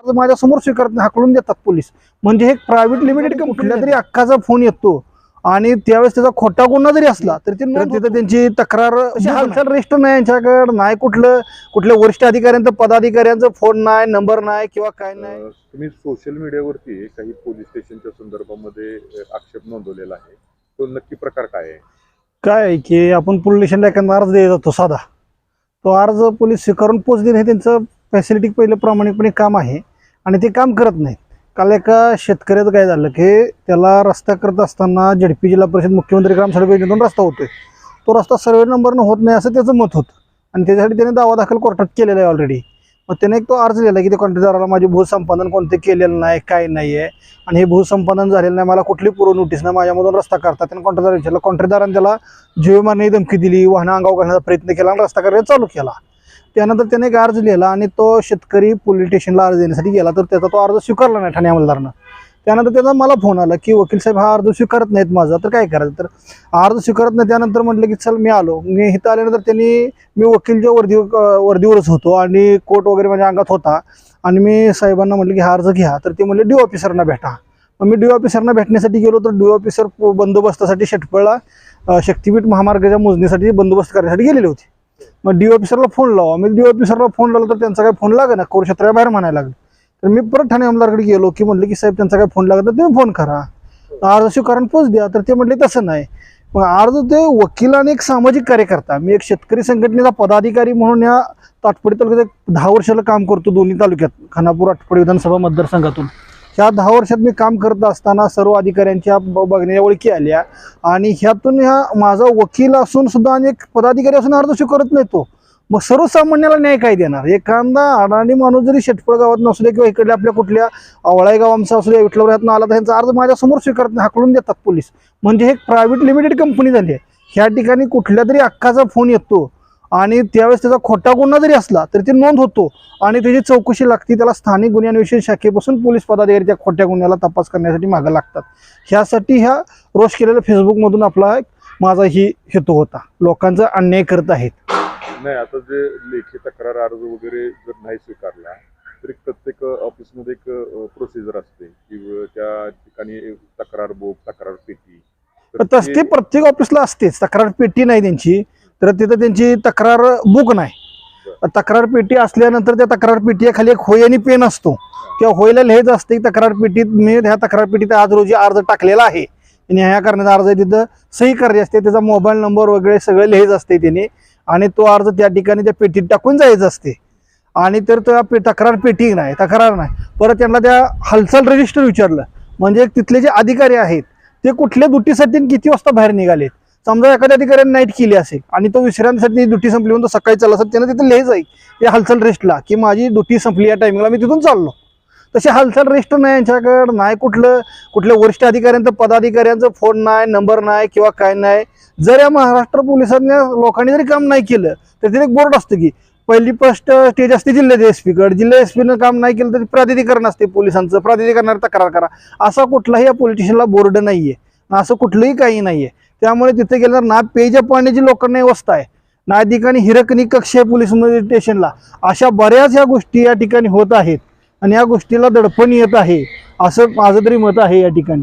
अर्ज माझ्यासमोर स्वीकारत नाही, हाकलून देतात पोलीस. म्हणजे हे प्रायव्हेट लिमिटेड कुठल्या तरी अक्काचा फोन येतो आणि त्यावेळेस त्याचा खोटा गुन्हा जरी असला तरी ते तर तिथं त्यांची तक्रार अशी हालचाल रेस्ट नाही यांच्याकडे नाही कुठलं कुठल्या वरिष्ठ अधिकाऱ्यांचं पदाधिकाऱ्यांचं फोन नाही नंबर नाही किंवा काय नाही. तुम्ही सोशल मीडियावरती काही पोलीस स्टेशनच्या संदर्भामध्ये आक्षेप नोंदवलेला आहे. तो नक्की प्रकार काय आहे? काय आहे की आपण पोलीस स्टेशनला एखादा अर्ज देत जातो साधा. तो अर्ज पोलीस स्वीकारून पोच देणे हे त्यांचं फॅसिलिटी पहिलं प्रामाणिकपणे काम आहे. आणि ते काम करत नाहीत. काल एका शेतकऱ्याचं काय झालं की त्याला रस्ता करत असताना झडपी जिल्हा परिषद मुख्यमंत्री ग्राम सडक योजनेतून रस्ता होतोय. तो रस्ता सर्वे नंबरनं होत नाही असं त्याचं मत होतं. आणि त्याच्यासाठी त्याने दावा दाखल कोर्टात केलेला आहे ऑलरेडी मग त्याने एक तो अर्ज लिहिला की ते कॉन्ट्रीदाराला माझे भूसंपादन कोणते केलेलं नाही काय नाही आहे. आणि हे भूसंपादन झालेलं नाही मला कुठली पूर्व नोटीस नाही माझ्यामधून रस्ता करतात त्याने कॉन्ट्रॅक्टदार विचारलं कॉन्ट्रॅक्टदाराने त्याला जीव धमकी दिली वाहनं अंगावर घालण्याचा प्रयत्न केला आणि रस्ता करायला चालू केला. त्यानंतर त्याने एक अर्ज लिहिला आणि तो शेतकरी पोलीस स्टेशनला अर्ज देण्यासाठी गेला. तर त्याचा तो अर्ज स्वीकारला नाही ठाणे अंमलदारानं. त्यानंतर त्याचा मला फोन आला की वकील साहेब हा अर्ज स्वीकारत नाहीत माझा तर काय करायचं? तर अर्ज स्वीकारत नाही त्यानंतर म्हटलं की चल मी आलो. मी इथं आल्यानंतर त्यांनी मी वकीलच्या वर्दी वर्दीवरच होतो आणि कोट वगैरे माझ्या अंगात होता. आणि मी साहेबांना म्हटलं की हा अर्ज घ्या. तर ते म्हणले डी ऑफिसरना भेटा. मग मी डी ऑफिसरना भेटण्यासाठी गेलो तर डी ऑफिसर बंदोबस्तासाठी शेटपळला शक्तीपीठ महामार्गाच्या मोजणीसाठी बंदोबस्त करण्यासाठी गेलेले होते. मग डी ऑफिसरला फोन लावा. मी डी ऑफिसरला फोन लावला तर त्यांचा काही फोन लागेना कोरक्षेत्रा बाहेर म्हणायला लागलं. तर मी परत ठाणे आमदारकडे गेलो की म्हटलं की साहेब त्यांचा काही फोन लागत तर तुम्ही फोन करा. अर्ज स्वीकारण पोच द्या. तर ते म्हटले तसं नाही. मग अर्ज ते वकील आणि एक सामाजिक कार्यकर्ता मी एक शेतकरी संघटनेचा पदाधिकारी म्हणून या ताटपडी तालुक्यात एक दहा वर्षाला काम करतो दोन्ही तालुक्यात खानापूर आटपडी विधानसभा मतदारसंघातून. ह्या दहा वर्षात मी काम करत असताना सर्व अधिकाऱ्यांच्या ब- बघण्याच्या ओळखी आल्या. आणि ह्यातून ह्या माझा वकील असून सुद्धा अनेक पदाधिकारी असून अर्ज स्वीकारत नाही तो. मग सर्वसामान्याला न्याय काय देणार? एखादा अडाणी माणूस जरी शेटफळ गावात नसू दे किंवा इकडल्या आपल्या कुठल्या आवळाई गावांचा असू दे विठलवऱ्यातनं आला तर ह्यांचा अर्ज माझ्यासमोर स्वीकारत नाही हाकलून देतात पोलीस. म्हणजे हे प्रायव्हेट लिमिटेड कंपनी झाली आहे. ह्या ठिकाणी कुठल्या तरी अक्काचा फोन येतो. आणि त्यावेळेस त्याचा खोटा गुन्हा जरी असला तरी ते नोंद होतो. आणि त्याची चौकशी लागते त्याला स्थानिक गुन्हे अन्वेषण शाखेपासून पोलीस पदाधिकारी त्या खोट्या गुन्ह्याला तपास करण्यासाठी मागं लागतात. ह्यासाठी ह्या रोष केलेल्या फेसबुकमधून आपला एक माझा ही हेतू होता. लोकांचा अन्याय करत आहेत. नाही आता जे लेखी तक्रार अर्ज वगैरे जर नाही स्वीकारला तरी प्रत्येक ऑफिसमध्ये एक प्रोसिजर असते की त्या ठिकाणी तक्रार बुक तक्रार पेटी. तर तस ते प्रत्येक ऑफिसला असतेच. तक्रार पेटी नाही त्यांची. तर तिथं त्यांची तक्रार बुक नाही. तक्रार पेटी असल्यानंतर त्या तक्रार पेटीखाली एक होय आणि पेन असतो. त्या होयला लिहायचं असते की तक्रार पेटीत मी ह्या तक्रार पेटीत आज रोजी अर्ज टाकलेला आहे. आणि ह्या करण्याचा अर्ज तिथं सही करायची असते. त्याचा मोबाईल नंबर वगैरे सगळं लिहायचं असते त्याने आणि तो अर्ज त्या ठिकाणी त्या पेटीत टाकून जायचं असते. आणि तर त्या पे- तक्रार पेटी नाही तक्रार नाही. परत त्यांना त्या हालचाल रजिस्टर विचारलं. म्हणजे तिथले जे अधिकारी आहेत ते कुठल्या दुटीसाठी किती वाजता बाहेर निघालेत? समजा एखाद्या अधिकाऱ्याने नाईट केली असेल आणि तो विश्रांतीसाठी ड्युटी संपली म्हणून तो सकाळी चालला असेल त्यानं तिथे लिहायचं आहे या हालचाल रेस्टला की माझी ड्युटी संपली या टायमिंगला मी तिथून चाललो. तशी हालचाल रेस्ट नाही यांच्याकडं नाही कुठलं कुठल्या वरिष्ठ अधिकाऱ्यांचं पदाधिकाऱ्यांचं फोन नाही नंबर नाही किंवा काय नाही. जर या महाराष्ट्र पोलिसांनी लोकांनी जरी काम नाही केलं तर तिथे एक बोर्ड असतं की पहिली फर्स्ट स्टेज असते जिल्ह्याच्या एस पीकडे जिल्हा एस पीनं काम नाही केलं तर प्राधिकरण असते पोलिसांचं. प्राधिकरणावर तक्रार करा. असा कुठलाही या पोलिटिशियनला बोर्ड आहे असं कुठलंही काही नाही आहे त्यामुळे तिथे गेल्यावर ना पेज पाण्याची लोकांना व्यवस्था आहे. ना ठिकाणी हिरकणी कक्ष आहे पोलीस स्टेशनला. अशा बऱ्याच या गोष्टी या ठिकाणी होत आहेत आणि या गोष्टीला दडपण येत आहे. असं माझं तरी मत आहे या ठिकाणी.